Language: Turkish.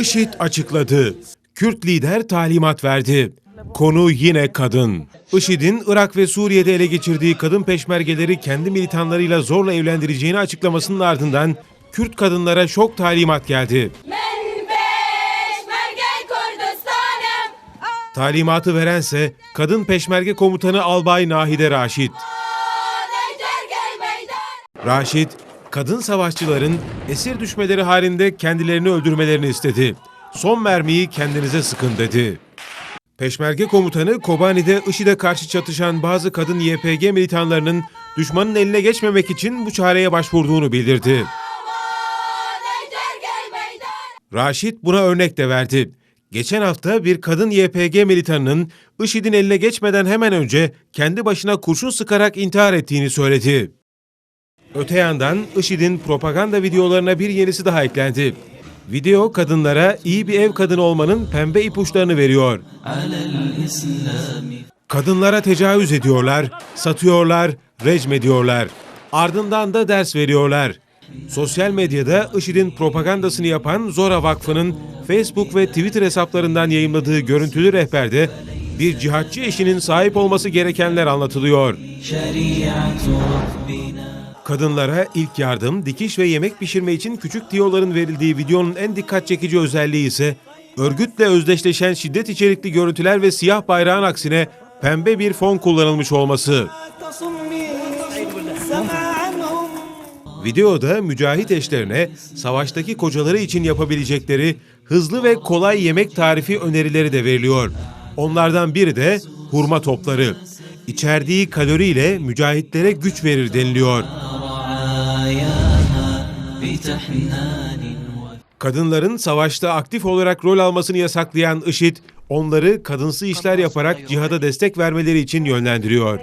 IŞİD açıkladı. Kürt lider talimat verdi. Konu yine kadın. IŞİD'in Irak ve Suriye'de ele geçirdiği kadın peşmergeleri kendi militanlarıyla zorla evlendireceğini açıklamasının ardından Kürt kadınlara şok talimat geldi. Talimatı verense kadın peşmerge komutanı Albay Nahide Raşit. Raşit, kadın savaşçıların esir düşmeleri halinde kendilerini öldürmelerini istedi. Son mermiyi kendinize sıkın dedi. Peşmerge komutanı Kobani'de IŞİD'e karşı çatışan bazı kadın YPG militanlarının düşmanın eline geçmemek için bu çareye başvurduğunu bildirdi. Raşit buna örnek de verdi. Geçen hafta bir kadın YPG militanının IŞİD'in eline geçmeden hemen önce kendi başına kurşun sıkarak intihar ettiğini söyledi. Öte yandan IŞİD'in propaganda videolarına bir yenisi daha eklendi. Video kadınlara iyi bir ev kadını olmanın pembe ipuçlarını veriyor. Kadınlara tecavüz ediyorlar, satıyorlar, recm ediyorlar. Ardından da ders veriyorlar. Sosyal medyada IŞİD'in propagandasını yapan Zora Vakfı'nın Facebook ve Twitter hesaplarından yayımladığı görüntülü rehberde bir cihatçı eşinin sahip olması gerekenler anlatılıyor. Kadınlara ilk yardım, dikiş ve yemek pişirme için küçük tiyoların verildiği videonun en dikkat çekici özelliği ise örgütle özdeşleşen şiddet içerikli görüntüler ve siyah bayrağın aksine pembe bir fon kullanılmış olması. Videoda mücahit eşlerine savaştaki kocaları için yapabilecekleri hızlı ve kolay yemek tarifi önerileri de veriliyor. Onlardan biri de hurma topları. İçerdiği kaloriyle mücahitlere güç verir deniliyor. Kadınların savaşta aktif olarak rol almasını yasaklayan IŞİD, onları kadınsı işler yaparak cihada destek vermeleri için yönlendiriyor.